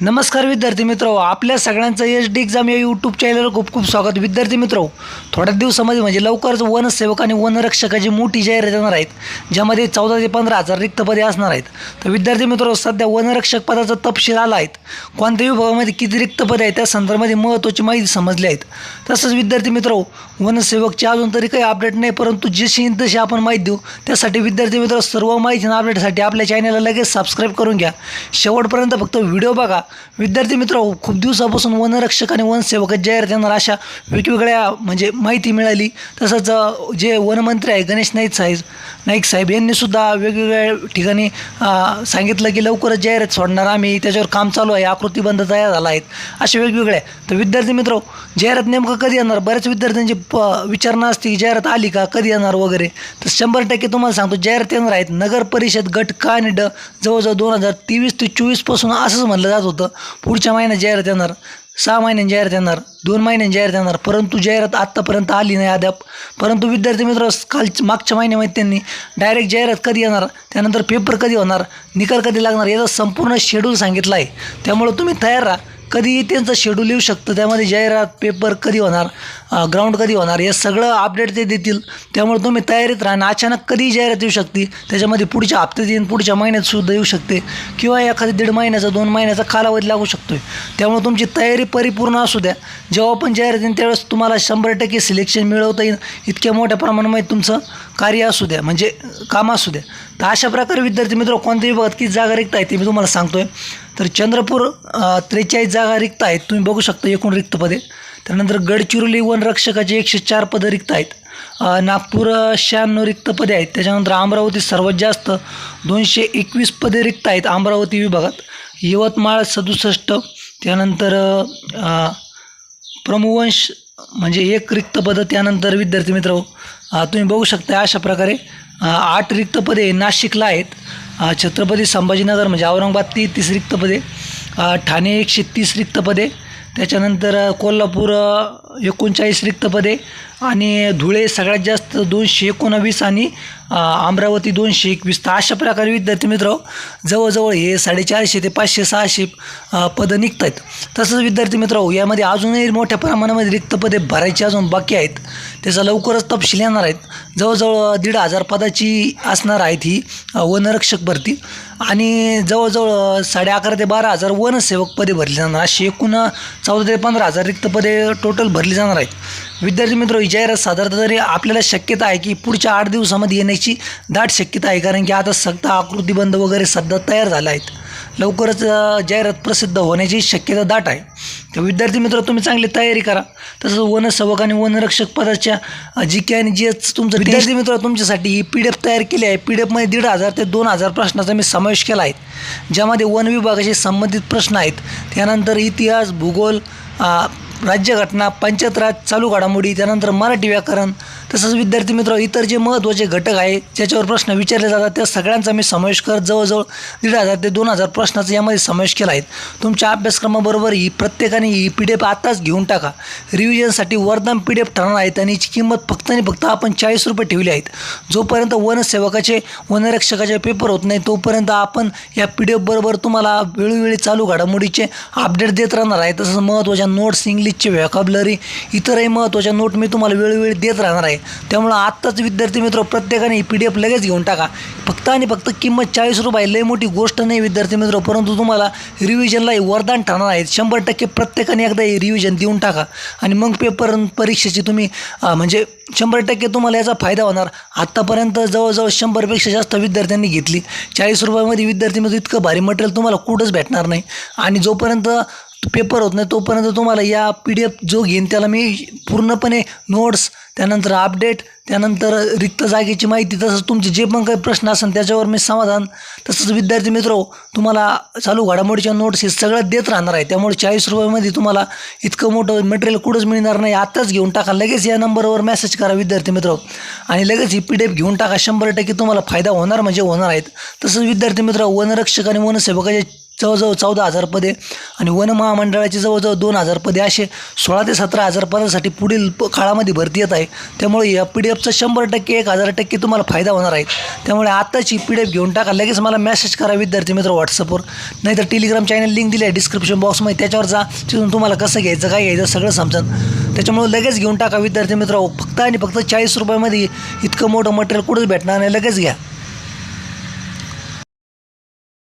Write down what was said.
नमस्कार विद्यार्थी मित्र आपल्या सगळ्यांचं एच डी एक्झाम या यूट्यूब चॅनलवर खूप खूप स्वागत. विद्यार्थी मित्र थोड्या दिवसामध्ये म्हणजे लवकरच वनसेवक आणि वनरक्षकाची मोठी जाहिरात येणार आहेत ज्यामध्ये चौदा ते पंधरा हजार रिक्त पदे असणार आहेत. तर विद्यार्थी मित्र सध्या वनरक्षक पदाचा तपशील आला आहेत कोणत्या विभागामध्ये किती रिक्त पदे आहेत त्या संदर्भामध्ये महत्त्वाची माहिती समजली आहेत. तसंच विद्यार्थी मित्र वनसेवकची अजून तरी काही अपडेट नाही परंतु जशी तशी आपण माहिती देऊ त्यासाठी विद्यार्थी मित्र सर्व माहिती अपडेटसाठी आपल्या चॅनलला लगेच सबस्क्राईब करून घ्या. शेवटपर्यंत फक्त व्हिडिओ बघा विद्यार्थी मित्र खूप दिवसापासून वनरक्षक आणि वनसेवक जाहीर त्यांना अशा वेगवेगळ्या म्हणजे माहिती मिळाली. तसंच जे वनमंत्री आहे गणेश नाईक साहेब नाईक साहेब यांनीसुद्धा वेगवेगळ्या ठिकाणी सांगितलं की लवकरच जाहिरात सोडणार आम्ही त्याच्यावर काम चालू आहे आकृतीबंध तयार झाला आहेत असे वेगवेगळे तर विद्यार्थी मित्र जाहिरात नेमकं कधी येणार? बऱ्याच विद्यार्थ्यांची प विचारणा असते की जाहिरात आली का कधी येणार वगैरे. तर शंभर टक्के तुम्हाला सांगतो जाहिरात येणार आहेत. नगर परिषद गट का आणि ड जवळजवळ दोन हजार तेवीस ते चोवीसपासून असंच म्हणलं जात होतं. पुढच्या महिन्यात जाहिरात येणार. सहा महिन्यांनी जाहिरात येणार दोन महिन्यांनी जाहिरात येणार परंतु जाहिरात आत्तापर्यंत आली नाही अद्याप. परंतु विद्यार्थी मित्र काल मागच्या महिन्यामध्ये त्यांनी डायरेक्ट जाहिरात कधी येणार त्यानंतर पेपर कधी होणार निकाल कधी लागणार याचा संपूर्ण शेड्यूल सांगितला आहे. त्यामुळं तुम्ही तयार राहा. कधी त्यांचं शेड्यूल येऊ शकतं. त्यामध्ये जाहिरात पेपर कधी होणार ग्राउंड कधी होणार? हे सगळं अपडेट ते देतील. त्यामुळे तुम्ही तयारीत राहा आणि अचानक कधी जाहिरात येऊ शकते? त्याच्यामध्ये पुढच्या हप्त्यात येईन पुढच्या महिन्यात सुद्धा येऊ शकते. किंवा एखाद्या दीड महिन्याचा दोन महिन्याचा कालावधी लागू शकतो त्यामुळे तुमची तयारी परिपूर्ण असू द्या. जेव्हा पण जाहिरात येईल त्यावेळेस तुम्हाला शंभर टक्के सिलेक्शन मिळवता येईल. इतक्या मोठ्या प्रमाणामध्ये तुमचं कार्य असू द्या म्हणजे काम असू द्या. तर अशा प्रकारे विद्यार्थी मित्र कोणत्याही विभागात किती जागा रिक्त आहे ते मी तुम्हाला सांगतोय. तर चंद्रपूर त्रेचाळीस जागा रिक्त आहेत. तुम्ही बघू शकता एकूण रिक्त पदे त्यानंतर गडचिरोली वनरक्षकाचे एकशे चार पदं रिक्त आहेत. नागपूर शहाण्णव रिक्त पदे आहेत. त्याच्यानंतर अमरावती सर्वात जास्त दोनशे एकवीस पदे रिक्त आहेत अमरावती विभागात. यवतमाळ सदुसष्ट त्यानंतर प्रमुवंश म्हणजे एक रिक्त पदं त्यानंतर विद्यार्थी मित्र तुम्ही बघू शकता अशा प्रकारे आठ रिक्त पदे नाशिकला आहेत. छत्रपती संभाजीनगर म्हणजे औरंगाबाद ती तीस रिक्त पदे ठाणे एकशे तीस रिक्त पदे त्याच्यानंतर कोल्हापूर एकोणचाळीस रिक्त पदे आणि धुळे सगळ्यात जास्त दोनशे एकोणवीस आणि अमरावती दोनशे एकवीस. तर अशा प्रकारे विद्यार्थी मित्र जवळजवळ हे साडेचारशे ते पाचशे सहाशे पदं निघत आहेत तसंच विद्यार्थी मित्र यामध्ये अजूनही मोठ्या प्रमाणामध्ये रिक्त पदे भरायची अजून बाकी आहेत. त्याचा लवकरच तपशील येणार आहेत. जवळजवळ दीड हजार पदाची असणार आहेत ही वनरक्षक भरती. आणि जवळजवळ साडे अकरा ते बारा हजार वनसेवक पदे भरली जाणार. अशी एकूण चौदा ते पंधरा हजार रिक्त पदे टोटल भरली जाणार आहेत. विद्यार्थी मित्र जाहिरात साधारणतः तरी आपल्याला शक्यता आहे की पुढच्या आठ दिवसामध्ये येण्याची दाट शक्यता आहे. कारण की आता सक्त आकृतीबंध वगैरे सध्या तयार झाला आहेत. लवकरच जाहिरात प्रसिद्ध होण्याची शक्यता दाट आहे. तर विद्यार्थी मित्र तुम्ही चांगली तयारी करा. तसंच वनसेवक आणि वनरक्षक पदाच्या जी के आणि जी एच तुमचं विद्यार्थी मित्र तुमच्यासाठी ही पी डी एफ तयार केली आहे. पी डी एफमध्ये दीड हजार ते दोन हजार प्रश्नाचा मी समावेश केला आहे. ज्यामध्ये वन विभागाशी संबंधित प्रश्न आहेत. त्यानंतर इतिहास भूगोल राज्यघटना पंचायत राज चालू घडामोडी त्यानंतर मराठी व्याकरण तसंच विद्यार्थी मित्र इतर जे महत्त्वाचे घटक आहे ज्याच्यावर प्रश्न विचारले जातात त्या सगळ्यांचा मी समावेश करत जवळजवळ दीड हजार ते दोन हजार प्रश्नाचा यामध्ये समावेश केला आहे. तुमच्या अभ्यासक्रमाबरोबर ही प्रत्येकाने ही पी डी एफ आत्ताच घेऊन टाका. रिव्हिजनसाठी वरदान पी डी एफ ठरणार आहे आणि याची किंमत फक्त आणि फक्त आपण चाळीस रुपये ठेवली आहेत. जोपर्यंत वनसेवकाचे वनरक्षकाचे पेपर होत नाही तोपर्यंत आपण या पी डी एफबरोबर तुम्हाला वेळोवेळी चालू घडामोडीचे अपडेट देत राहणार आहे. तसंच महत्त्वाच्या नोट्स इंग्लिशची व्हॅकॅबलरी इतरही महत्त्वाच्या नोट मी तुम्हाला वेळोवेळी देत राहणार आहे. त्यामुळं आत्ताच विद्यार्थी मित्र प्रत्येकाने ही पी डी एफ लगेच घेऊन टाका. फक्त आणि फक्त किंमत चाळीस रुपये लई मोठी गोष्ट नाही विद्यार्थी मित्र परंतु तुम्हाला रिव्हिजनला हे वरदान ठरणार आहे. शंभर टक्के प्रत्येकाने एकदा हे रिव्हिजन देऊन टाका. आणि मग पेपर परीक्षेची तुम्ही म्हणजे शंभर टक्के तुम्हाला याचा फायदा होणार. आत्तापर्यंत जवळजवळ शंभरपेक्षा जास्त विद्यार्थ्यांनी घेतली. चाळीस रुपयामध्ये विद्यार्थी मित्र इतकं भारी मटेरियल तुम्हाला कुठंच भेटणार नाही. आणि जोपर्यंत पेपर होत नाही तोपर्यंत तुम्हाला या पी डी एफ जो घेईन त्याला मी पूर्णपणे नोट्स त्यानंतर अपडेट त्यानंतर रिक्त जागेची माहिती तसंच तुमचे जे पण काही प्रश्न असेल त्याच्यावर मी समाधान. तसंच विद्यार्थी मित्र तुम्हाला चालू घडामोडीच्या नोट्स हे सगळं देत राहणार आहे. त्यामुळे चाळीस रुपयामध्ये तुम्हाला इतकं मोठं मटेरियल कुठंच मिळणार नाही. आत्ताच घेऊन टाका. लगेच या नंबरवर मेसेज करा विद्यार्थी मित्र. आणि लगेच ही पी डी एफ घेऊन टाका. शंभर टक्के तुम्हाला फायदा होणार म्हणजे होणार आहेत. तसंच विद्यार्थी मित्र वनरक्षक आणि वनसेवकाचे जवळजवळ चौदा हजार पदे आणि वन महामंडळाची जवळजवळ दोन हजार पदे असे सोळा ते सतरा हजार पदासाठी पुढील प काळामध्ये भरती येत आहे. त्यामुळे या पी डी एफचा शंभर टक्के एक हजार टक्के तुम्हाला फायदा होणार आहे. त्यामुळे आत्ताची पी डी एफ घेऊन टाका. लगेच मला मेसेज करा विद्यार्थी मित्र व्हॉट्सअपवर नाहीतर टेलिग्राम चॅनल लिंक दिली आहे डिस्क्रिप्शन बॉक्समध्ये त्याच्यावर जा. तिथून तुम्हाला कसं घ्यायचं काय घ्यायचं सगळं समजेल त्याच्यामुळे लगेच घेऊन टाका विद्यार्थी मित्र. फक्त आणि फक्त चाळीस रुपयामध्ये इतकं मोठं मटेरियल कुठंच भेटणार नाही. लगेच घ्या.